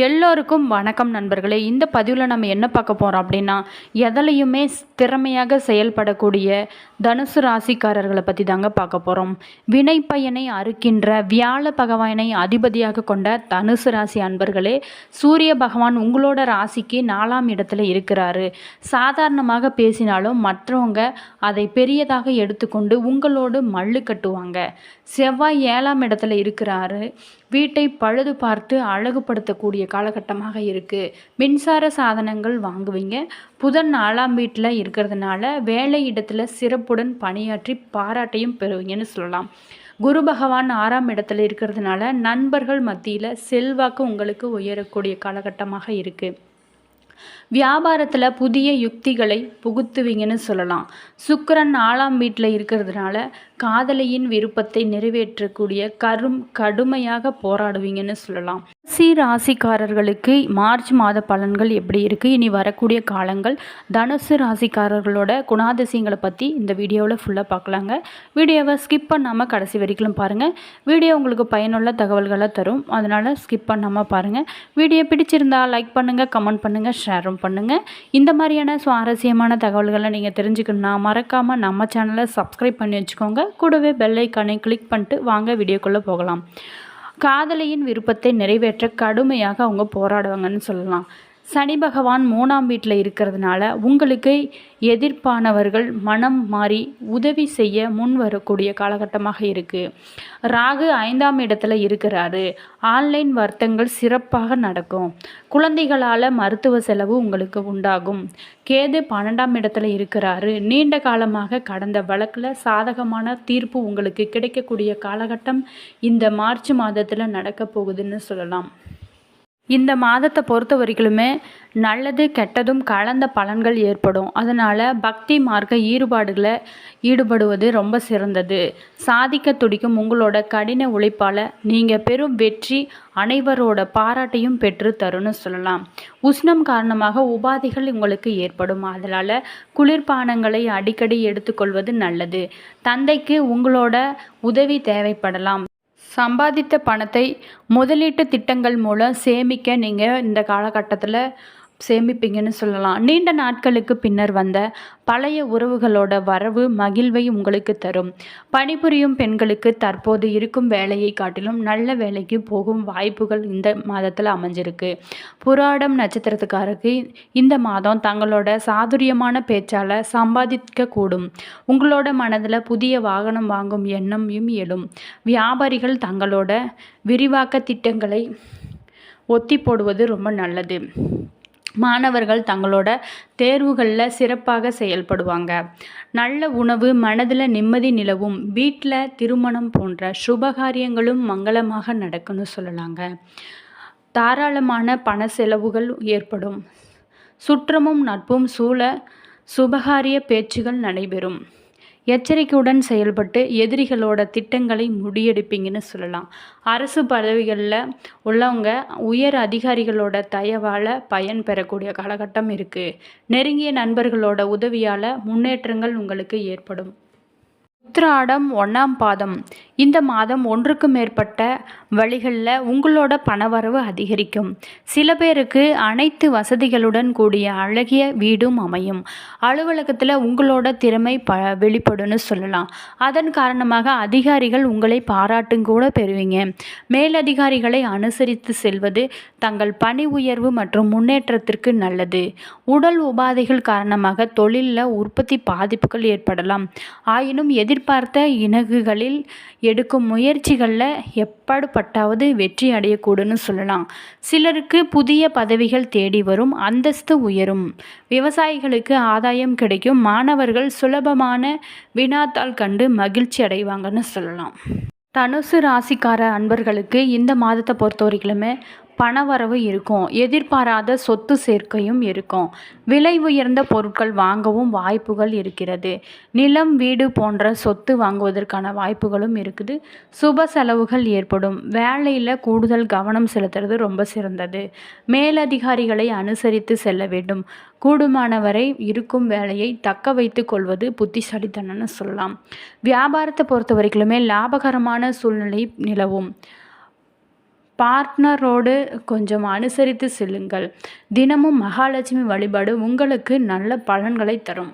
எல்லோருக்கும் வணக்கம் நண்பர்களே. இந்த பதிவில் நம்ம என்ன பார்க்க போகிறோம் அப்படின்னா எதுலையுமே திறமையாக செயல்படக்கூடிய தனுசு ராசிக்காரர்களை பற்றி தாங்க பார்க்க போகிறோம் வினை பயனை அறுக்கின்ற வியாழ பகவானை அதிபதியாக கொண்ட தனுசு ராசி அன்பர்களே சூரிய பகவான் உங்களோட ராசிக்கு நாலாம் இடத்துல இருக்கிறாரு. சாதாரணமாக பேசினாலும் மற்றவங்க அதை பெரியதாக எடுத்துக்கொண்டு உங்களோடு மல்லு கட்டுவாங்க. செவ்வாய் ஏழாம் இடத்துல இருக்கிறாரு. வீட்டை பழுது பார்த்து அழகுபடுத்தக்கூடிய காலகட்டமாக இருக்குது மின்சார சாதனங்கள் வாங்குவீங்க. புதன் நாலாம் வீட்டில் இருக்கிறதுனால வேலை இடத்துல சிறப்புடன் பணியாற்றி பாராட்டையும் பெறுவீங்கன்னு சொல்லலாம். குரு பகவான் ஆறாம் இடத்துல இருக்கிறதுனால நண்பர்கள் மத்தியில் செல்வாக்கு உங்களுக்கு உயரக்கூடிய காலகட்டமாக இருக்குது வியாபாரத்தில் புதிய யுக்திகளை புகுத்துவீங்கன்னு சொல்லலாம். சுக்கரன் நாலாம் வீட்டில் இருக்கிறதுனால காதலியின் விருப்பத்தை நிறைவேற்றக்கூடிய கரும் கடுமையாக போராடுவீங்கன்னு சொல்லலாம். சி ராசிக்காரர்களுக்கு மார்ச் மாத பலன்கள் எப்படி இருக்குது இனி வரக்கூடிய காலங்கள் தனுசு ராசிக்காரர்களோட குணாதிசயங்களை பற்றி இந்த வீடியோவில் ஃபுல்லாக பார்க்கலாங்க. வீடியோவை ஸ்கிப் பண்ணாமல் கடைசி வரைக்கும் பாருங்கள் வீடியோ உங்களுக்கு பயனுள்ள தகவல்களை தரும். அதனால் ஸ்கிப் பண்ணாமல் பாருங்கள் வீடியோ பிடிச்சிருந்தால் லைக் பண்ணுங்கள் கமெண்ட் பண்ணுங்கள் ஷேரும் பண்ணுங்கள் இந்த மாதிரியான சுவாரஸ்யமான தகவல்களை நீங்கள் தெரிஞ்சுக்கணுன்னா மறக்காமல் நம்ம சேனலை சப்ஸ்கிரைப் பண்ணி வச்சுக்கோங்க. கூடவே பெல்லைக்கானை கிளிக் பண்ணிட்டு வாங்க வீடியோக்குள்ளே போகலாம். காதலியின் விருப்பத்தை நிறைவேற்ற கடுமையாக அவங்க போராடுவாங்கன்னு சொல்லலாம். சனி பகவான் மூணாம் வீட்டில் இருக்கிறதுனால உங்களுக்கு எதிர்ப்பானவர்கள் மனம் மாறி உதவி செய்ய முன் வரக்கூடிய காலகட்டமாக இருக்குது ராகு ஐந்தாம் இடத்துல இருக்கிறாரு. ஆன்லைன் வர்த்தங்கள் சிறப்பாக நடக்கும். குழந்தைகளால் மருத்துவ செலவு உங்களுக்கு உண்டாகும். கேது பன்னெண்டாம் இடத்துல இருக்கிறாரு. நீண்ட காலமாக கடந்த வழக்கில் சாதகமான தீர்ப்பு உங்களுக்கு கிடைக்கக்கூடிய காலகட்டம் இந்த மார்ச் மாதத்தில் நடக்க போகுதுன்னு சொல்லலாம். இந்த மாதத்தை பொறுத்த வரைக்குமே நல்லது கெட்டதும் கலந்த பலன்கள் ஏற்படும். அதனால் பக்தி மார்க்க ஈடுபாடுகளை ஈடுபடுவது ரொம்ப சிறந்தது. சாதிக்க துடிக்கும் உங்களோட கடின உழைப்பால் நீங்கள் பெரும் வெற்றி அனைவரோட பாராட்டையும் பெற்று தரும்னு சொல்லலாம். உஷ்ணம் காரணமாக உபாதைகள் உங்களுக்கு ஏற்படும். அதனால் குளிர்பானங்களை அடிக்கடி எடுத்துக்கொள்வது நல்லது. தந்தைக்கு உங்களோட உதவி தேவைப்படலாம். சம்பாதித்த பணத்தை முதலீட்டு திட்டங்கள் மூலம் சேமிக்க நீங்கள் இந்த காலகட்டத்தில் சேமிப்பீங்கன்னு சொல்லலாம். நீண்ட நாட்களுக்கு பின்னர் வந்த பழைய உறவுகளோட வரவு மகிழ்வை உங்களுக்கு தரும். பணிபுரியும் பெண்களுக்கு தற்போது இருக்கும் வேலையை காட்டிலும் நல்ல வேலைக்கு போகும் வாய்ப்புகள் இந்த மாதத்தில் அமைஞ்சிருக்கு. புராடம் நட்சத்திரத்துக்காரருக்கு இந்த மாதம் தங்களோட சாதுரியமான பேச்சால் சம்பாதிக்க கூடும். உங்களோட மனதில் புதிய வாகனம் வாங்கும் எண்ணமும் எழும். வியாபாரிகள் தங்களோட விரிவாக்க திட்டங்களை ஒத்தி போடுவது ரொம்ப நல்லது. மாணவர்கள் தங்களோட தேர்வுகளில் சிறப்பாக செயல்படுவாங்க. நல்ல உணவு மனதில் நிம்மதி நிலவும் வீட்டில் திருமணம் போன்ற சுபகாரியங்களும் மங்களமாக நடக்குன்னு சொல்லலாங்க. தாராளமான பண செலவுகள் ஏற்படும். சுற்றமும் நட்பும் சூழ சுபகாரிய பேச்சுகள் நடைபெறும். எச்சரிக்கையுடன் செயல்பட்டு எதிரிகளோட திட்டங்களை முடியெடுப்பீங்கன்னு சொல்லலாம். அரசு பதவிகளில் உள்ளவங்க உயர் அதிகாரிகளோட தயவால் பயன் பெறக்கூடிய காலகட்டம் இருக்குது நெருங்கிய நண்பர்களோட உதவியால் முன்னேற்றங்கள் உங்களுக்கு ஏற்படும். உத்திராடம் ஒன்றாம் பாதம். இந்த மாதம் ஒன்றுக்கு மேற்பட்ட வழிகளில் உங்களோட பணவரவு அதிகரிக்கும். சில பேருக்கு அனைத்து வசதிகளுடன் கூடிய அழகிய வீடும் அமையும். அலுவலகத்தில் உங்களோட திறமை ப வெளிப்படும்னு சொல்லலாம். அதன் காரணமாக அதிகாரிகள் உங்களை பாராட்டும் கூட பெறுவீங்க. மேலதிகாரிகளை அனுசரித்து செல்வது தங்கள் பணி உயர்வு மற்றும் முன்னேற்றத்திற்கு நல்லது. உடல் உபாதைகள் காரணமாக தொழிலில் உற்பத்தி பாதிப்புகள் ஏற்படலாம். ஆயினும் எதிர்பார்த்த இணகுகளில் எடுக்கும் முயற்சிகளில் எப்பாடுபட்டாவது வெற்றி அடையக்கூடும்னு சொல்லலாம். சிலருக்கு புதிய பதவிகள் தேடி வரும் அந்தஸ்து உயரும். விவசாயிகளுக்கு ஆதாயம் கிடைக்கும். மாணவர்கள் சுலபமான வினாத்தாள் கண்டு மகிழ்ச்சி அடைவாங்கன்னு சொல்லலாம். தனுசு ராசிக்கார அன்பர்களுக்கு இந்த மாதத்தை பொறுத்த வரைக்குமே பணவரவு இருக்கும். எதிர்பாராத சொத்து சேர்க்கையும் இருக்கும். விலை உயர்ந்த பொருட்கள் வாங்கவும் வாய்ப்புகள் இருக்கிறது. நிலம் வீடு போன்ற சொத்து வாங்குவதற்கான வாய்ப்புகளும் இருக்குது. சுப செலவுகள் ஏற்படும். வேலையில் கூடுதல் கவனம் செலுத்துறது ரொம்ப சிறந்தது. மேலதிகாரிகளை அனுசரித்து செல்ல வேண்டும். கூடுமானவரை இருக்கும் வேலையை தக்க வைத்து கொள்வது புத்திசாலித்தனம்னு சொல்லலாம். வியாபாரத்தை பொறுத்த வரைக்குமே லாபகரமான சூழ்நிலை நிலவும். பார்ட்னரோடு கொஞ்சம் அனுசரித்து செல்லுங்கள். தினமும் மகாலட்சுமி வழிபாடு உங்களுக்கு நல்ல பலன்களை தரும்.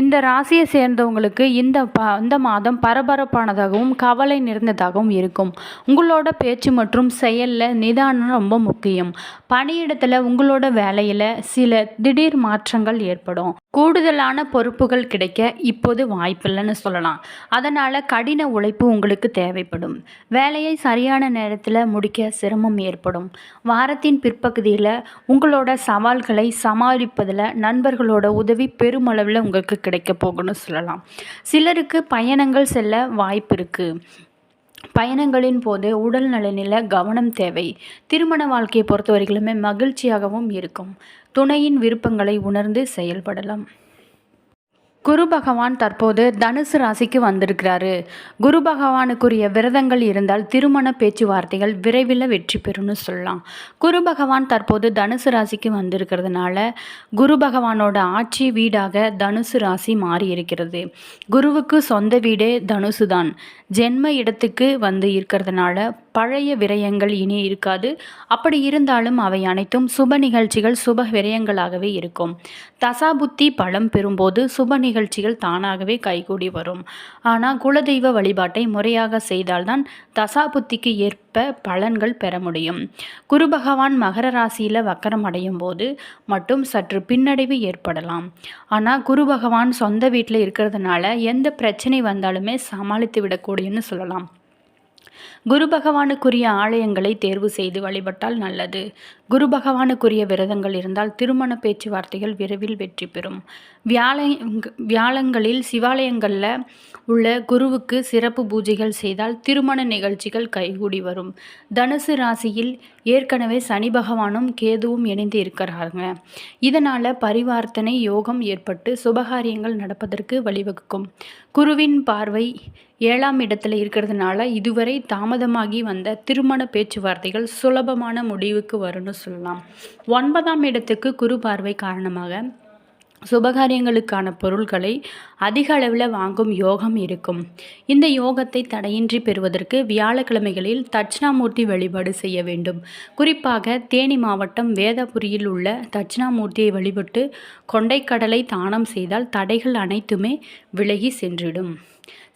இந்த ராசியை சேர்ந்தவங்களுக்கு இந்த ப இந்த மாதம் பரபரப்பானதாகவும் கவலை நிறைந்ததாகவும் இருக்கும். உங்களோட பேச்சு மற்றும் செயலில் நிதானம் ரொம்ப முக்கியம். பணியிடத்தில் உங்களோட வேலையில் சில திடீர் மாற்றங்கள் ஏற்படும். கூடுதலான பொறுப்புகள் கிடைக்க இப்போது வாய்ப்பில்லைன்னு சொல்லலாம். அதனால் கடின உழைப்பு உங்களுக்கு தேவைப்படும். வேலையை சரியான நேரத்தில் முடிக்க சிரமம் ஏற்படும். வாரத்தின் பிற்பகுதியில் உங்களோட சவால்களை சமாளிப்பதில் நண்பர்களோட உதவி பெருமளவில் உங்களுக்கு கிடைக்க போகணும்னு சொல்லலாம். சிலருக்கு பயணங்கள் செல்ல வாய்ப்பு இருக்குது பயணங்களின் போது உடல் நலனில் கவனம் தேவை. திருமண வாழ்க்கையை பொறுத்தவரையிலுமே மகிழ்ச்சியாகவும் இருக்கும். துணையின் விருப்பங்களை உணர்ந்து செயல்படலாம். குரு பகவான் தற்போது தனுசு ராசிக்கு வந்திருக்கிறாரு. குரு பகவானுக்குரிய விரதங்கள் இருந்தால் திருமண பேச்சுவார்த்தைகள் விரைவில் வெற்றி பெறும்னு சொல்லலாம். குரு பகவான் தற்போது தனுசு ராசிக்கு வந்திருக்கிறதுனால குரு பகவானோட ஆட்சி வீடாக தனுசு ராசி மாறி இருக்கிறது. குருவுக்கு சொந்த வீடே தனுசு தான் ஜென்ம இடத்துக்கு வந்து இருக்கிறதுனால பழைய விரயங்கள் இனி இருக்காது. அப்படி இருந்தாலும் அவை அனைத்தும் சுப நிகழ்ச்சிகள் சுப விரயங்களாகவே இருக்கும். தசாபுத்தி பலம் பெறும்போது சுப நிகழ்ச்சிகள் தானாகவே கைகூடி வரும். ஆனால் குலதெய்வ வழிபாட்டை முறையாக செய்தால்தான் தசாபுத்திக்கு ஏற்ப பலன்கள் பெற முடியும். குரு பகவான் மகர ராசியில் வக்கரம் அடையும் போது மட்டும் சற்று பின்னடைவு ஏற்படலாம். ஆனால் குரு பகவான் சொந்த வீட்டில் இருக்கிறதுனால எந்த பிரச்சனை வந்தாலுமே சமாளித்து விடக்கூடியன்னு சொல்லலாம். குரு பகவானுக்குரிய ஆலயங்களை தேர்வு செய்து வழிபட்டால் நல்லது. குரு பகவானுக்குரிய விரதங்கள் இருந்தால் திருமண பேச்சுவார்த்தைகள் விரைவில் வெற்றி பெறும். வியாழ வியாழங்களில் சிவாலயங்களில் உள்ள குருவுக்கு சிறப்பு பூஜைகள் செய்தால் திருமண நிகழ்ச்சிகள் கைகூடி வரும். தனுசு ராசியில் ஏற்கனவே சனி பகவானும் கேதுவும் இணைந்து இருக்கிறாங்க இதனால் பரிவார்த்தனை யோகம் ஏற்பட்டு சுபகாரியங்கள் நடப்பதற்கு வழிவகுக்கும். குருவின் பார்வை ஏழாம் இடத்துல இருக்கிறதுனால இதுவரை தாமதமாகி வந்த திருமண பேச்சுவார்த்தைகள் சுலபமான முடிவுக்கு வரும்னு சொல்லலாம். ஒன்பதாம் இடத்துக்கு குரு பார்வை காரணமாக சுபகாரியங்களுக்கான பொருட்களை அதிக அளவில் வாங்கும் யோகம் இருக்கும். இந்த யோகத்தை தடையின்றி பெறுவதற்கு வியாழக்கிழமைகளில் தட்சிணாமூர்த்தி வழிபாடு செய்ய வேண்டும். குறிப்பாக தேனி மாவட்டம் வேதபுரியில் உள்ள தட்சிணாமூர்த்தியை வழிபட்டு கொண்டைக்கடலை தானம் செய்தால் தடைகள் அனைத்துமே விலகி சென்றிடும்.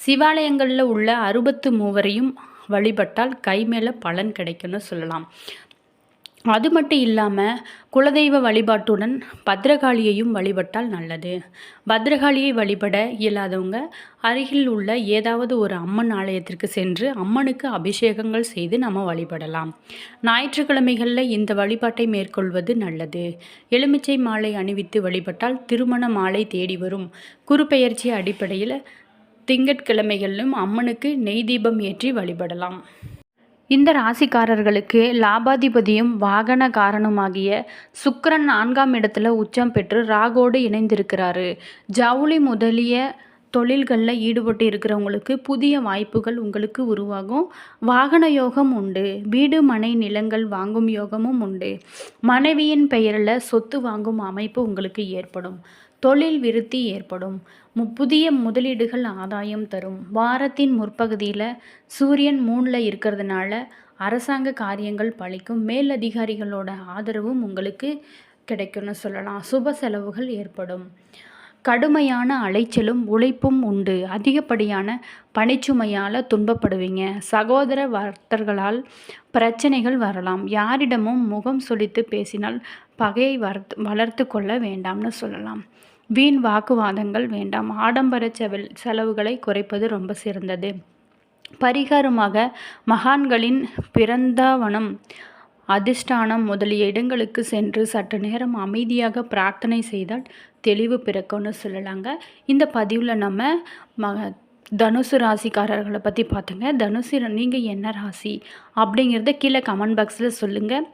சிவாலயங்களில் உள்ள அறுபத்து மூவரையும் வழிபட்டால் கை மேலே பலன் கிடைக்கும்னு சொல்லலாம். அது மட்டும் இல்லாமல் குலதெய்வ வழிபாட்டுடன் பத்ரகாளியையும் வழிபட்டால் நல்லது. பத்ரகாளியை வழிபட இயலாதவங்க அருகில் உள்ள ஏதாவது ஒரு அம்மன் ஆலயத்திற்கு சென்று அம்மனுக்கு அபிஷேகங்கள் செய்து நம்ம வழிபடலாம். ஞாயிற்றுக்கிழமைகளில் இந்த வழிபாட்டை மேற்கொள்வது நல்லது. எலுமிச்சை மாலை அணிவித்து வழிபட்டால் திருமண மாலை தேடி வரும். குறுப்பெயர்ச்சி அடிப்படையில் திங்கட்கிழமைகளிலும் அம்மனுக்கு நெய் தீபம் ஏற்றி வழிபடலாம். இந்த ராசிக்காரர்களுக்கு லாபாதிபதியும் வாகன காரணமாகிய சுக்கரன் நான்காம் இடத்துல உச்சம் பெற்று ராகோடு இணைந்திருக்கிறாரு. ஜவுளி முதலிய தொழில்களில் ஈடுபட்டு இருக்கிறவங்களுக்கு புதிய வாய்ப்புகள் உங்களுக்கு உருவாகும். வாகன யோகம் உண்டு. வீடு மனை நிலங்கள் வாங்கும் யோகமும் உண்டு. மனைவியின் பெயரில் சொத்து வாங்கும் அமைப்பு உங்களுக்கு ஏற்படும். தொழில் விருத்தி ஏற்படும். புதிய முதலீடுகள் ஆதாயம் தரும். வாரத்தின் முற்பகுதியில் சூரியன் மூணில் இருக்கிறதுனால அரசாங்க காரியங்கள் பழிக்கும். மேல் அதிகாரிகளோட ஆதரவும் உங்களுக்கு கிடைக்கும்னு சொல்லலாம். சுப செலவுகள் ஏற்படும். கடுமையான அலைச்சலும் உழைப்பும் உண்டு. அதிகப்படியான பணிச்சுமையால் துன்பப்படுவீங்க. சகோதர வர்த்தர்களால் பிரச்சனைகள் வரலாம். யாரிடமும் முகம் சொலித்து பேசினால் பகையை வளர்த்து வளர்த்து கொள்ள வேண்டாம்னு சொல்லலாம். வீண் வாக்குவாதங்கள் வேண்டாம். ஆடம்பர செவல் செலவுகளை குறைப்பது ரொம்ப சிறந்தது. பரிகாரமாக மகான்களின் பிறந்தாவனம் அதிஷ்டானம் முதலிய இடங்களுக்கு சென்று சற்று நேரம் அமைதியாக பிரார்த்தனை செய்தால் தெளிவு பிறக்கும்னு சொல்லலாங்க. இந்த பதிவில் நம்ம மக தனுசு ராசிக்காரர்களை பற்றி பார்த்துங்க தனுசு நீங்கள் என்ன ராசி அப்படிங்கிறத கீழே கமெண்ட் பாக்ஸில் சொல்லுங்கள்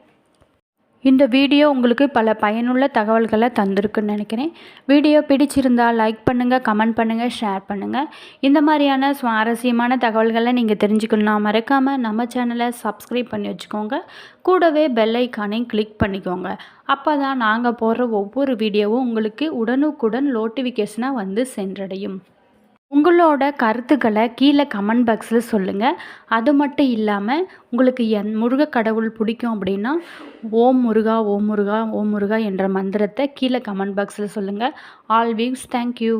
இந்த வீடியோ உங்களுக்கு பல பயனுள்ள தகவல்களை தந்திருக்குன்னு நினைக்கிறேன். வீடியோ பிடிச்சிருந்தால் லைக் பண்ணுங்கள் கமெண்ட் பண்ணுங்கள் ஷேர் பண்ணுங்கள் இந்த மாதிரியான சுவாரஸ்யமான தகவல்களை நீங்கள் தெரிஞ்சுக்கணும்னா மறக்காமல் நம்ம சேனலை சப்ஸ்கிரைப் பண்ணி வச்சுக்கோங்க. கூடவே பெல் ஐக்கானையும் கிளிக் பண்ணிக்கோங்க. அப்போ தான் நாங்கள் போடுற ஒவ்வொரு வீடியோவும் உங்களுக்கு உடனுக்குடன் நோட்டிஃபிகேஷனாக வந்து சென்றடையும். உங்களோட கருத்துக்களை கீழே கமெண்ட் பாக்ஸில் சொல்லுங்கள் அது மட்டும் இல்லாமல் உங்களுக்கு என் முருக கடவுள் பிடிக்கும் அப்படின்னா ஓம் முருகா ஓம் முருகா ஓம் முருகா என்ற மந்திரத்தை கீழே கமெண்ட் பாக்ஸில் சொல்லுங்கள் ஆல்வேஸ் தேங்க்யூ